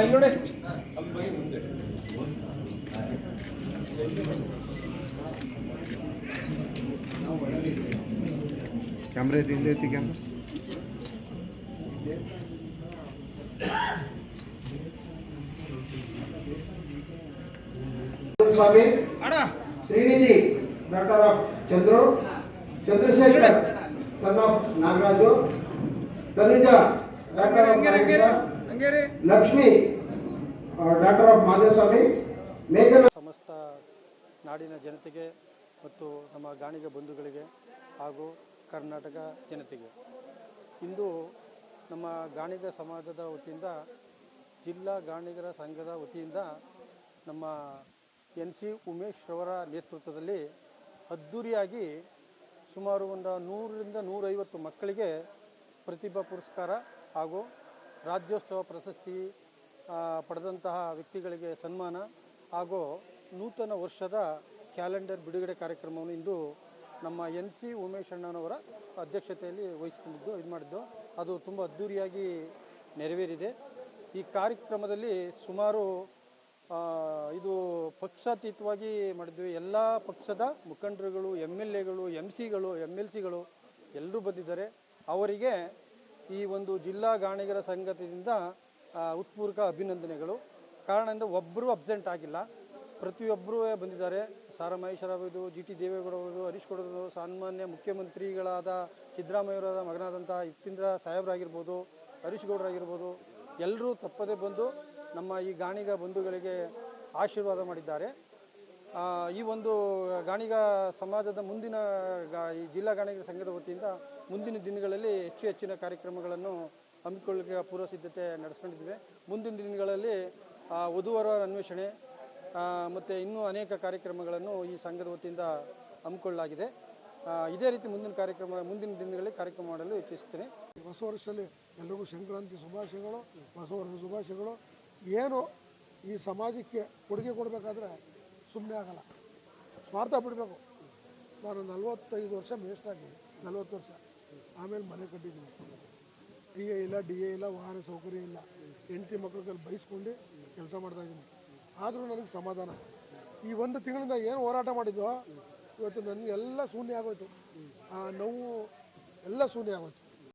ಹಿಂದಗಡೆ ಕ್ಯಾಮ್ರಾ ಇದೆ ಹಿಂದೆ camera. Swami Srinidhi doctor Chandru. Chandrashekar son of Nagaraju Tanuja Lakshmi doctor of Madhavaswamy ಮೇಘನ ಸಮಸ್ತ ನಾಡಿನ ಜನತೆಗೆ ಮತ್ತು ನಮ್ಮ ಗಾಣಿಗ ಬಂಧುಗಳಿಗೆ ಹಾಗೂ ಕರ್ನಾಟಕ ಜನತೆಗೆ. ಇಂದು ನಮ್ಮ ಗಾಣಿಗ ಸಮಾಜದ ವತಿಯಿಂದ ಜಿಲ್ಲಾ ಗಾಣಿಗರ ಸಂಘದ ವತಿಯಿಂದ ನಮ್ಮ ಎನ್ ಸಿ ಉಮೇಶ್ ರವರ ನೇತೃತ್ವದಲ್ಲಿ ಅದ್ಧೂರಿಯಾಗಿ ಸುಮಾರು ಒಂದು ನೂರರಿಂದ ನೂರೈವತ್ತು ಮಕ್ಕಳಿಗೆ ಪ್ರತಿಭಾ ಪುರಸ್ಕಾರ ಹಾಗೂ ರಾಜ್ಯೋತ್ಸವ ಪ್ರಶಸ್ತಿ ಪಡೆದಂತಹ ವ್ಯಕ್ತಿಗಳಿಗೆ ಸನ್ಮಾನ ಹಾಗೂ ನೂತನ ವರ್ಷದ ಕ್ಯಾಲೆಂಡರ್ ಬಿಡುಗಡೆ ಕಾರ್ಯಕ್ರಮವನ್ನು ಇಂದು ನಮ್ಮ ಎನ್ ಸಿ ಉಮೇಶ್ ಅಣ್ಣನವರ ಅಧ್ಯಕ್ಷತೆಯಲ್ಲಿ ವಹಿಸಿಕೊಂಡಿದ್ದು, ಇದು ಮಾಡಿದ್ದು. ಅದು ತುಂಬ ಅದ್ಧೂರಿಯಾಗಿ ನೆರವೇರಿದೆ. ಈ ಕಾರ್ಯಕ್ರಮದಲ್ಲಿ ಸುಮಾರು ಇದು ಪಕ್ಷಾತೀತವಾಗಿ ಮಾಡಿದ್ವಿ. ಎಲ್ಲ ಪಕ್ಷದ ಮುಖಂಡರುಗಳು ಎಂ ಎಲ್ ಎಗಳು ಎಂ ಸಿಗಳು ಎಂ ಎಲ್ ಸಿಗಳು ಎಲ್ಲರೂ ಬಂದಿದ್ದಾರೆ. ಅವರಿಗೆ ಈ ಒಂದು ಜಿಲ್ಲಾ ಗಾಣಿಗರ ಸಂಗತಿಯಿಂದ ಉತ್ಪೂರ್ವಕ ಅಭಿನಂದನೆಗಳು. ಕಾರಣ ಅಂದರೆ ಒಬ್ಬರು ಅಬ್ಸೆಂಟ್ ಆಗಿಲ್ಲ. ಪ್ರತಿಯೊಬ್ಬರೂ ಬಂದಿದ್ದಾರೆ. ಸಾರಾ ಮಹೇಶ್ವರ ಅವರು ಜಿ ಟಿ ದೇವೇಗೌಡ ಹರೀಶ್ ಗೌಡರು ಸಾಮಾನ್ಯ ಮುಖ್ಯಮಂತ್ರಿಗಳಾದ ಸಿದ್ದರಾಮಯ್ಯವರ ಮಗನಾದಂಥ ಇತ್ತೀಂದ್ರ ಸಾಹೇಬ್ರಾಗಿರ್ಬೋದು, ಹರೀಶ್ ಗೌಡರಾಗಿರ್ಬೋದು, ಎಲ್ಲರೂ ತಪ್ಪದೇ ಬಂದು ನಮ್ಮ ಈ ಗಾಣಿಗ ಬಂಧುಗಳಿಗೆ ಆಶೀರ್ವಾದ ಮಾಡಿದ್ದಾರೆ. ಈ ಒಂದು ಗಾಣಿಗ ಸಮಾಜದ ಮುಂದಿನ ಗಾ- ಈ ಜಿಲ್ಲಾ ಗಾಣಿಗ ಸಂಘದ ವತಿಯಿಂದ ಮುಂದಿನ ದಿನಗಳಲ್ಲಿ ಹೆಚ್ಚು ಹೆಚ್ಚಿನ ಕಾರ್ಯಕ್ರಮಗಳನ್ನು ಹಮ್ಮಿಕೊಳ್ಳಿಕ್ಕೆ ಪೂರ್ವ ಸಿದ್ಧತೆ ನಡೆಸ್ಕೊಂಡಿದ್ದೇವೆ. ಮುಂದಿನ ದಿನಗಳಲ್ಲಿ ವಧುವರವರ ಅನ್ವೇಷಣೆ ಮತ್ತು ಇನ್ನೂ ಅನೇಕ ಕಾರ್ಯಕ್ರಮಗಳನ್ನು ಈ ಸಂಘದ ವತಿಯಿಂದ ಹಮ್ಮಿಕೊಳ್ಳಲಾಗಿದೆ. ಇದೇ ರೀತಿ ಮುಂದಿನ ಕಾರ್ಯಕ್ರಮ, ಮುಂದಿನ ದಿನಗಳಲ್ಲಿ ಕಾರ್ಯಕ್ರಮ ಮಾಡಲು ಇಚ್ಛಿಸುತ್ತೇನೆ. ಹೊಸ ವರ್ಷದಲ್ಲಿ ಎಲ್ರಿಗೂ ಸಂಕ್ರಾಂತಿ ಶುಭಾಶಯಗಳು, ಹೊಸ ವರ್ಷದ ಶುಭಾಶಯಗಳು. ಏನು ಈ ಸಮಾಜಕ್ಕೆ ಕೊಡುಗೆ ಕೊಡಬೇಕಾದ್ರೆ ಸುಮ್ಮನೆ ಆಗಲ್ಲ. ಸ್ವಾರ್ಥ ಬಿಡಬೇಕು. ನಾನು ನಲವತ್ತೈದು ವರ್ಷ ಮೇಷ್ಟಾಗಿ ನಲವತ್ತು ವರ್ಷ. ಆಮೇಲೆ ಮನೆ ಕಟ್ಟಿದ್ದೀನಿ. ಡಿ ಎ ಇಲ್ಲ ಡಿ ಎ ಇಲ್ಲ, ವಾಹನ ಸೌಕರ್ಯ ಇಲ್ಲ. ಹೆಂಡತಿ ಮಕ್ಕಳಿಗೆಲ್ಲ ಬೈಸ್ಕೊಂಡು ಕೆಲಸ ಮಾಡ್ತಾ ಇದ್ದೀನಿ. ಆದರೂ ನನಗೆ ಸಮಾಧಾನ. ಈ ಒಂದು ತಿಂಗಳಿಂದ ಏನು ಹೋರಾಟ ಮಾಡಿದ್ವೋ, ಇವತ್ತು ನನಗೆ ಎಲ್ಲ ಶೂನ್ಯ ಆಗೋಯ್ತು. ಆ ನೋವು ಎಲ್ಲ ಶೂನ್ಯ ಆಗೋಯ್ತು.